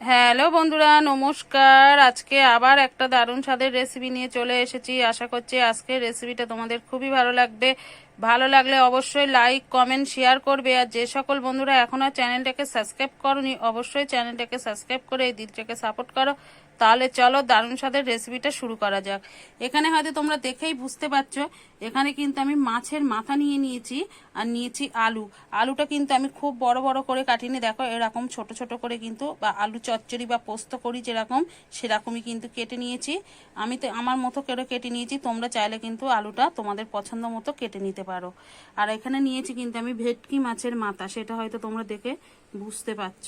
Hello বন্ধুরা, নমস্কার। আজকে আবার একটা দারুণ স্বাদের রেসিপি নিয়ে চলে এসেছি। আশা করছি আজকের রেসিপিটা তোমাদের খুবই ভালো লাগবে। ভালো লাগলে অবশ্যই লাইক কমেন্ট শেয়ার করবে। আর যে সকল বন্ধুরা এখনও চ্যানেলটাকে সাবস্ক্রাইব করনি, অবশ্যই চ্যানেলটাকে সাবস্ক্রাইব করে এই দিদিটাকে সাপোর্ট করো। তাহলে চলো দারুণ স্বাদের রেসিপিটা শুরু করা যাক। এখানে হয়তো তোমরা দেখেই বুঝতে পারছ, এখানে কিন্তু আমি মাছের মাথা নিয়ে নিয়েছি আর নিয়েছি আলু। আলুটা কিন্তু আমি খুব বড় বড় করে কাটিনি। দেখো, এরকম ছোট ছোট করে কিন্তু বা আলু চচ্চড়ি বা পোস্ত করি যেরকম, সেরকমই কিন্তু কেটে নিয়েছি। আমি তো আমার মতো করে কেটে নিয়েছি, তোমরা চাইলে কিন্তু আলুটা তোমাদের পছন্দ মতো কেটে নিতে পারো। আর এখানে নিয়েছি কিন্তু আমি ভেটকি মাছের মাথা, সেটা হয়তো তোমরা দেখে বুঝতে পারছ।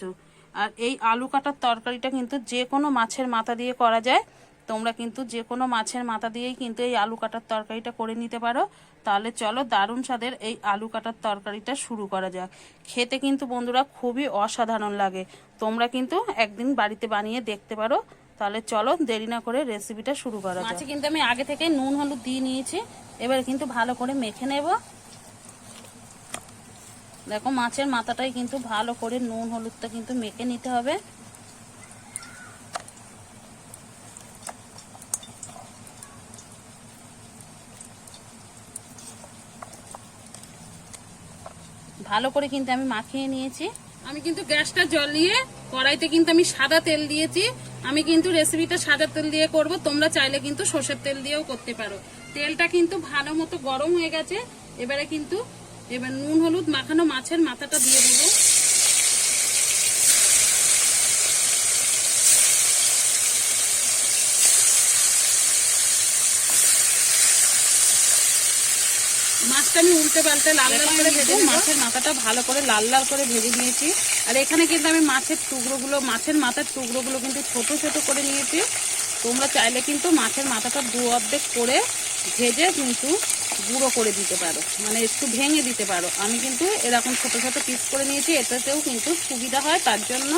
আর এই আলু কাটার তরকারিটা কিন্তু যে কোনো মাছের মাথা দিয়ে করা যায়। তোমরা কিন্তু যে কোনো মাছের মাথা দিয়েই কিন্তু এই আলু কাটার তরকারিটা করে নিতে পারো। তাহলে চলো দারুণ স্বাদের এই আলু কাটার তরকারিটা শুরু করা যাক। খেতে কিন্তু বন্ধুরা খুবই অসাধারণ লাগে। তোমরা কিন্তু একদিন বাড়িতে বানিয়ে দেখতে পারো। তাহলে চলো দেরি না করে রেসিপিটা শুরু করা যাক। মাছে কিন্তু আমি আগে থেকে নুন হলুদ দিয়ে নিয়েছি। এবার কিন্তু ভালো করে মেখে নেব। দেখো মাছের মাথাটাই কিন্তু ভালো করে নুন হলুদটা কিন্তু মেখে নিতে হবে। ভালো করে কিন্তু আমি মাখিয়ে নিয়েছি। আমি কিন্তু গ্যাসটা জ্বলিয়ে কড়াইতে কিন্তু আমি সাদা তেল দিয়েছি। আমি কিন্তু রেসিপিটা সাদা তেল দিয়ে করব, তোমরা চাইলে কিন্তু সর্ষের তেল দিয়েও করতে পারো। তেলটা কিন্তু ভালো মতো গরম হয়ে গেছে, এবারে কিন্তু এবার নুন, হলুদ মাখানো মাছের মাথাটা দিয়ে দেবো। মাছটা আমি উল্টে পাল্টে লাল লাল করে ভেজে মাছের মাথাটা ভালো করে লাল লাল করে ভেজে নিয়েছি। আর এখানে কিন্তু আমি মাছের টুকরোগুলো, মাছের মাথার টুকরোগুলো কিন্তু ছোট ছোট করে নিয়েছি। তোমরা চাইলে কিন্তু মাছের মাথাটা দু অর্ধেক করে ভেজে কিন্তু গুঁড়ো করে দিতে পারো। মানে একটু ভেঙে দিতে পারো। আমি কিন্তু এরকম ছোট ছোট পিস করে নিয়েছি, এটাতেও কিন্তু সুবিধা হয়, তার জন্য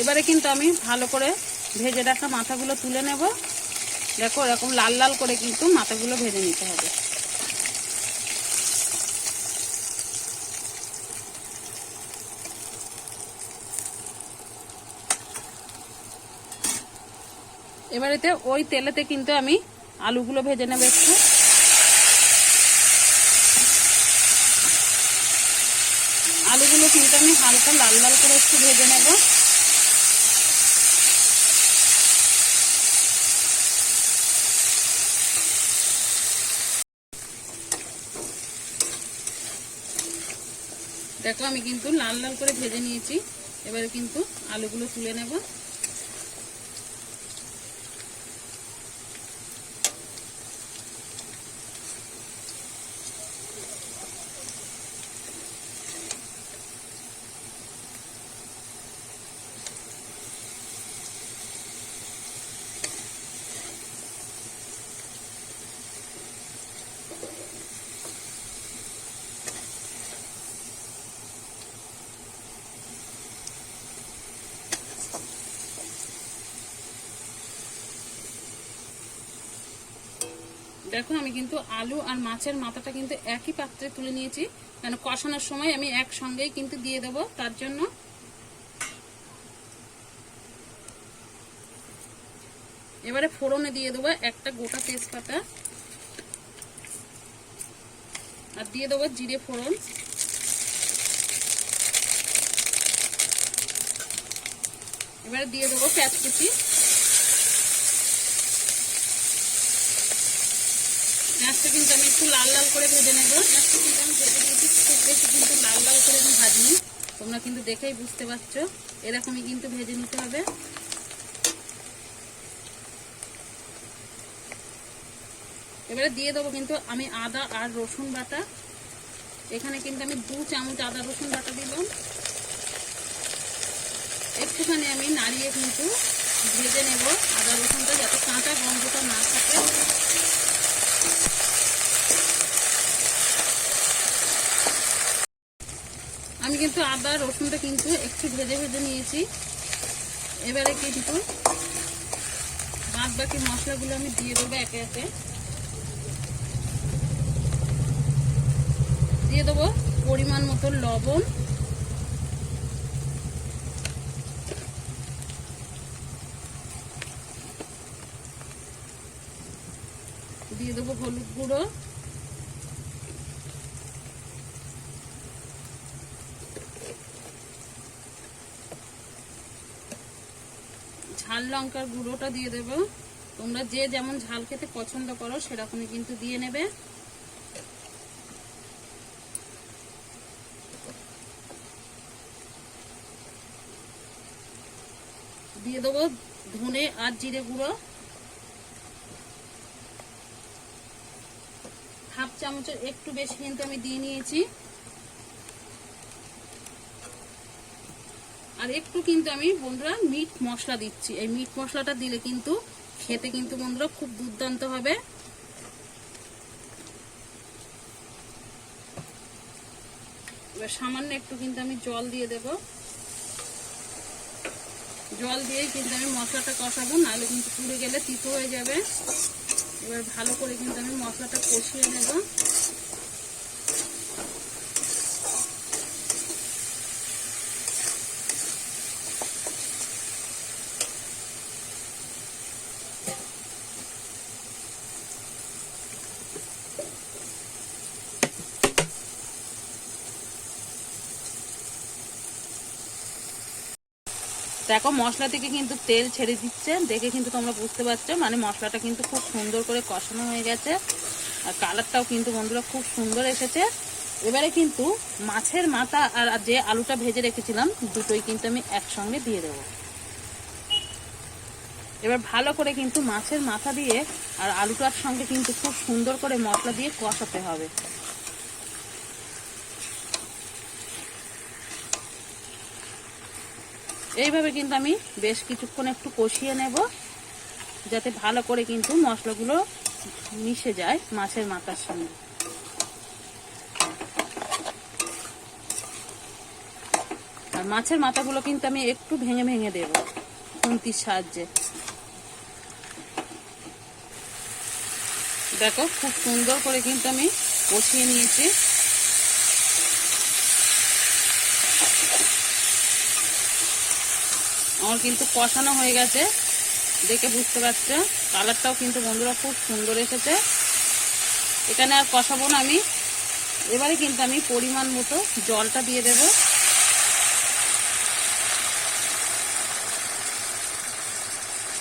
এবারে কিন্তু আমি ভালো করে ভেজে রাখা মাথাগুলো তুলে নেব। দেখো, এরকম লাল লাল করে কিন্তু মাথাগুলো ভেজে নিতে হবে। এবারেতে ওই তেলেতে কিন্তু আমি আলুগুলো ভেজে নেব একটু। আলুগুলো কিন্তু আমি হালকা লাল লাল করে একটু ভেজে নেব। দেখো আমি কিন্তু লাল লাল করে ভেজে নিয়েছি। এবারে কিন্তু আলুগুলো তুলে নেব। দেখো আমি কিন্তু আলু আর মাছের মাথাটা কিন্তু একই পাত্রে তুলে নিয়েছি। কেন কষানোর সময় আমি একসঙ্গেই কিন্তু দিয়ে দেবো, তার জন্য। এবারে ফোড়নে দিয়ে দেবো একটা গোটা তেজপাতা। আর দিয়ে দেবো জিরে ফোড়ন। এবারে দিয়ে দেবো পেঁয়াজ কুচি পেঁয়াজটা কিন্তু আমি একটু লাল লাল করে ভেজে নেব। পেঁয়াজটা কিন্তু আমি ভেজে নিয়েছি, খুব বেশি কিন্তু লাল লাল করে আমি ভাজিনি। তোমরা কিন্তু দেখেই বুঝতে পারছ, এরকমই কিন্তু ভেজে নিতে হবে। এবারে দিয়ে দেবো কিন্তু আমি আদা আর রসুন বাটা। এখানে কিন্তু আমি দু চামচ আদা রসুন বাটা দিলাম একটুখানি আমি নাড়িয়ে কিন্তু ভেজে নেব আদা রসুনটা, যাতে কাঁচা গন্ধটা না থাকে। আমি কিন্তু আদা, রসুনটা কিন্তু একটু ভেজে ভেজে নিয়েছি। এবারে কিন্তু বাদ বাকি মশলাগুলো আমি দিয়ে দেবো একে একে। দিয়ে দেবো পরিমাণ মতো লবণ। দিয়ে দেবো হলুদ গুঁড়ো। ঝাল লঙ্কার গুঁড়োটা দিয়ে দেবো। তোমরা যে যেমন ঝাল খেতে পছন্দ করো, সেরকমই কিন্তু দিয়ে নেবে। দিয়ে দেবো ধনে আর জিরে গুঁড়ো। হাফ চামচের একটু বেশি কিন্তু আমি দিয়ে নিয়েছি। আর একটু কিন্তু আমি বন্ধুরা মিট মশলা দিচ্ছি। এই মিট মশলাটা দিলে কিন্তু খেতে কিন্তু বন্ধুরা খুব দুর্দান্ত হবে। এবার সামান্য একটু কিন্তু আমি জল দিয়ে দেব। জল দিয়ে কিন্তু আমি মশলাটা কষাবো, নাহলে কিন্তু পুড়ে গেলে তিতো হয়ে যাবে। এবার ভালো করে কিন্তু আমি মশলাটা কষিয়ে নেব। দেখো, মশলা থেকে কিন্তু তেল ছেড়ে দিচ্ছে। দেখে কিন্তু তোমরা বুঝতে পারছ মানে মশলাটা কিন্তু খুব সুন্দর করে কষানো হয়ে গেছে। আর কালারটাও কিন্তু বন্ধুরা খুব সুন্দর এসেছে। এবারে কিন্তু মাছের মাথা আর যে আলুটা ভেজে রেখেছিলাম, দুটোই কিন্তু আমি একসঙ্গে দিয়ে দেবো। এবার ভালো করে কিন্তু মাছের মাথা দিয়ে আর আলুটার সঙ্গে কিন্তু খুব সুন্দর করে মশলা দিয়ে কষাতে হবে। এইভাবে কিন্তু আমি বেশ কিছুক্ষণ একটু কষিয়ে নেব, যাতে ভালো করে কিন্তু মশলাগুলো মিশে যায় মাছের মাথার সঙ্গে। আর মাছের মাথাগুলো কিন্তু আমি একটু ভেঙে ভেঙে দেব খুন্তির সাহায্যে। দেখো, খুব সুন্দর করে কিন্তু আমি কষিয়ে নিয়েছি। আমার কিন্তু কষানো হয়ে গেছে। দেখে বুঝতে পারছ? কালারটাও কিন্তু বন্ধুরা খুব সুন্দর এসেছে। এখানে আর কষাবো না আমি। এবারে কিন্তু আমি পরিমাণ মতো জলটা দিয়ে দেব।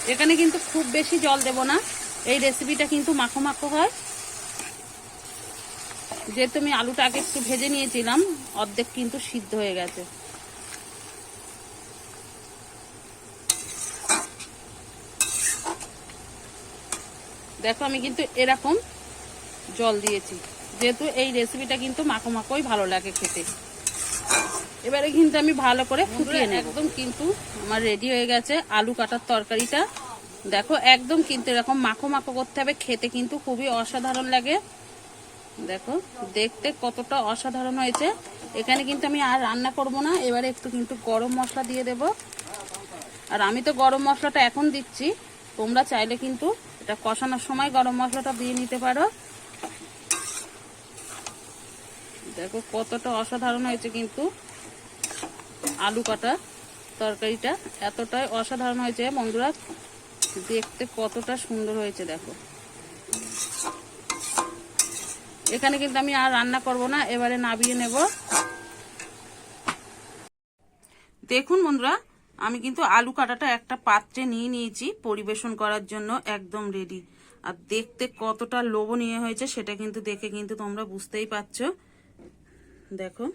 এখানে কিন্তু খুব বেশি জল দেব না। এই রেসিপিটা কিন্তু মাখো মাখো হয়। যেহেতু আমি আলুটা আগে একটু ভেজে নিয়েছিলাম, অর্ধেক কিন্তু সিদ্ধ হয়ে গেছে। দেখো আমি কিন্তু এরকম জল দিয়েছি। যেহেতু এই রেসিপিটা কিন্তু মাখো মাখোই ভালো লাগে খেতে। এবারে কিন্তু আমি ভালো করে ফুটিয়ে নেব। একদম কিন্তু আমার রেডি হয়ে গেছে আলু কাটার তরকারিটা। দেখো একদম কিন্তু এরকম মাখো মাখো করতে হবে খেতে কিন্তু খুবই অসাধারণ লাগে। দেখো দেখতে কতটা অসাধারণ হয়েছে। এখানে কিন্তু আমি আর রান্না করব না এবারে একটু কিন্তু গরম মশলা দিয়ে দেব। আর আমি তো গরম মশলাটা এখন দিচ্ছি তোমরা চাইলে কিন্তু এটা কষানোর সময় গরম মশলাটা দিয়ে নিতে পারো। দেখো কতটা অসাধারণ হয়েছে কিন্তু আলু কাটা তরকারিটা। এতটাই অসাধারণ হয়েছে বন্ধুরা, দেখতে কতটা সুন্দর হয়েছে দেখো। এখানে কিন্তু আমি আর রান্না করব না, এবারে নাবিয়ে নেব। দেখুন বন্ধুরা আমি কিন্তু আলু কাটাটা একটা পাত্রে নিয়ে নিয়েছি, পরিবেশন করার জন্য একদম রেডি আর দেখতে কতটা লোভনীয় হয়েছে সেটা কিন্তু দেখে কিন্তু তোমরা বুঝতেই পারছ। দেখো,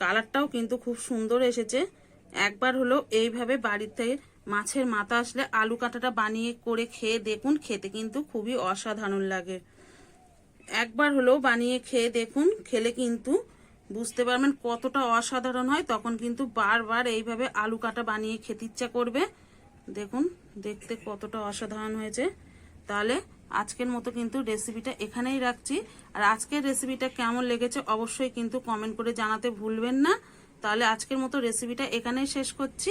কালারটাও কিন্তু খুব সুন্দর এসেছে। একবার হলো এইভাবে বাড়িতে মাছের মাথা আসলে আলু কাটাটা বানিয়ে করে খেয়ে দেখুন, খেতে কিন্তু খুবই অসাধারণ লাগে। একবার হলেও বানিয়ে খেয়ে দেখুন, খেলে কিন্তু বুঝতে পারবেন কতটা অসাধারণ হয়, তখন কিন্তু বারবার এইভাবে আলু কাটা বানিয়ে খেতে ইচ্ছা করবে। দেখুন, দেখতে কতটা অসাধারণ হয়েছে। তাহলে আজকের মতো কিন্তু রেসিপিটা এখানেই রাখছি। আর আজকের রেসিপিটা কেমন লেগেছে অবশ্যই কিন্তু কমেন্ট করে জানাতে ভুলবেন না। তাহলে আজকের মতো রেসিপিটা এখানেই শেষ করছি।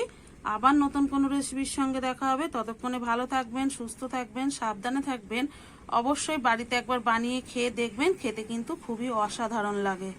আবার নতুন কোনো রেসিপির সঙ্গে দেখা হবে। ততক্ষণে ভালো থাকবেন, সুস্থ থাকবেন, সাবধানে থাকবেন। অবশ্যই বাড়িতে একবার বানিয়ে খেয়ে দেখবেন, খেতে কিন্তু খুবই অসাধারণ লাগে।